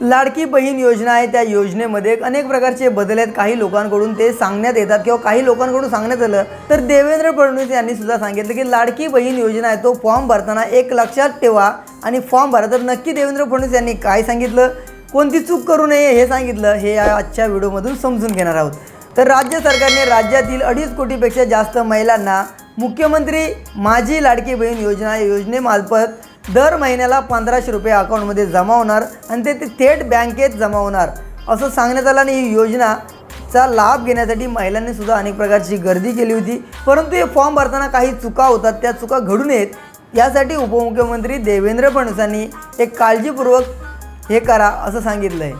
लाडकी बहीण योजना आहे त्या योजनेमध्ये अनेक प्रकारचे बदल आहेत. काही लोकांकडून ते सांगण्यात येतात किंवा काही लोकांकडून सांगण्यात आलं तर देवेंद्र फडणवीस यांनी सुद्धा सांगितलं की लाडकी बहीण योजना आहे तो फॉर्म भरताना एक लक्षात ठेवा आणि फॉर्म भरा. तर नक्की देवेंद्र फडणवीस यांनी काय सांगितलं? कोणती चूक करू नये हे सांगितलं. हे या आजच्या व्हिडिओमधून समजून घेणार आहोत. तर राज्य सरकारने राज्यातील अडीच कोटीपेक्षा जास्त महिलांना मुख्यमंत्री माझी लाडकी बहीण योजना योजनेमार्फत दर महिन्याला पंधराशे रुपये अकाउंटमध्ये जमा होणार आणि ते ते थेट बँकेत जमा होणार. असं सांगण्यात आलं आणि ही योजनाचा लाभ घेण्यासाठी महिलांनी सुद्धा अनेक प्रकारची गर्दी केली होती. परंतु हे फॉर्म भरताना काही चुका होतात. त्या चुका घडू नयेत. यासाठी उपमुख्यमंत्री देवेंद्र फडणवीसांनी एक काळजीपूर्वक हे करा असं सांगितलं आहे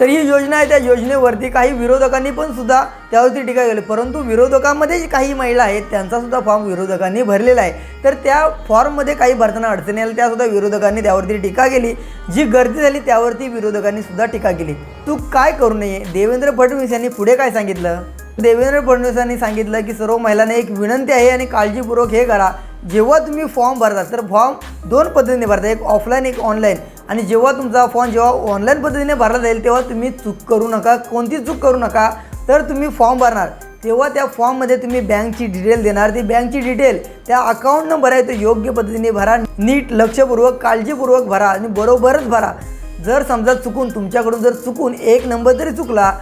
तर ही योजना आहे त्या योजनेवरती काही विरोधकांनी पण सुद्धा त्यावरती टीका केली. परंतु विरोधकांमध्ये जी काही महिला आहेत त्यांचा सुद्धा फॉर्म विरोधकांनी भरलेला आहे. तर त्या फॉर्ममध्ये काही भरताना अडचणी आल्या त्यासुद्धा विरोधकांनी त्यावरती टीका केली. जी गर्दी झाली त्यावरती विरोधकांनी सुद्धा टीका केली. तू काय करू नये? देवेंद्र फडणवीस यांनी पुढे काय सांगितलं? देवेंद्र फडणवीसांनी सांगितलं की सर्व महिलांना एक विनंती आहे आणि काळजीपूर्वक हे करा. जेव्हा तुम्ही फॉर्म भरता तर फॉर्म दोन पद्धतीने भरता. एक ऑफलाईन एक ऑनलाईन आणि जेव्हा तुमचा फॉर्म जेव्हा ऑनलाईन पद्धतीने भरला जाईल तेव्हा तुम्ही चूक करू नका. कोणती चूक करू नका तर तुम्ही फॉर्म भरणार. तेव्हा त्या फॉर्ममध्ये तुम्ही बँकची डिटेल देणार. ती बँकची डिटेल त्या अकाउंट नंबर आहे तो योग्य पद्धतीने भरा. नीट लक्षपूर्वक काळजीपूर्वक भरा आणि बरोबरच भरा. जर समजा चुकून तुमच्याकडून जर चुकून एक नंबर जरी चुकला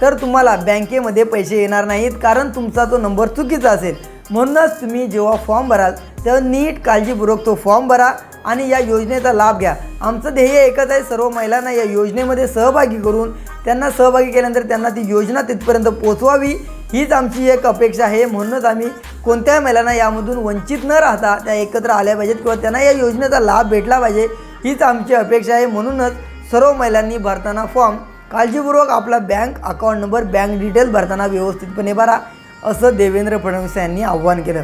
तर तुम्हाला बँकेमध्ये पैसे येणार नाहीत कारण तुमचा तो नंबर चुकीचा असेल. म्हणूनच तुम्ही जेव्हा फॉर्म भराल तेव्हा नीट काळजीपूर्वक तो फॉर्म भरा आणि या योजनेचा लाभ घ्या. आमचं ध्येय एकच आहे सर्व महिलांना या योजनेमध्ये सहभागी करून त्यांना सहभागी केल्यानंतर त्यांना ती योजना तिथपर्यंत पोचवावी हीच आमची एक अपेक्षा आहे. म्हणूनच आम्ही कोणत्याही महिलांना यामधून वंचित न राहता त्या एकत्र आल्या पाहिजेत किंवा त्यांना या योजनेचा लाभ भेटला पाहिजे हीच आमची अपेक्षा आहे. म्हणूनच सर्व महिलांनी भरताना फॉर्म काळजीपूर्वक आपला bank account number bank details भरताना व्यवस्थितपणे भरा असं देवेंद्र फडणवीस यांनी आव्हान केलं.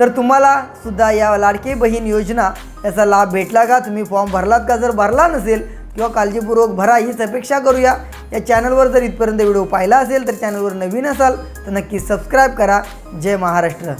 तर तुम्हाला सुद्धा या लाडकी बहीण योजना याचा लाभ भेटला का? तुम्ही फॉर्म भरलात का? जर भरला नसेल किंवा काळजीपूर्वक भरा हीच अपेक्षा करूया. या चॅनलवर जर इथपर्यंत व्हिडिओ पाहिला असेल तर चॅनलवर नवीन असाल तर नक्की सबस्क्राईब करा. जय महाराष्ट्र.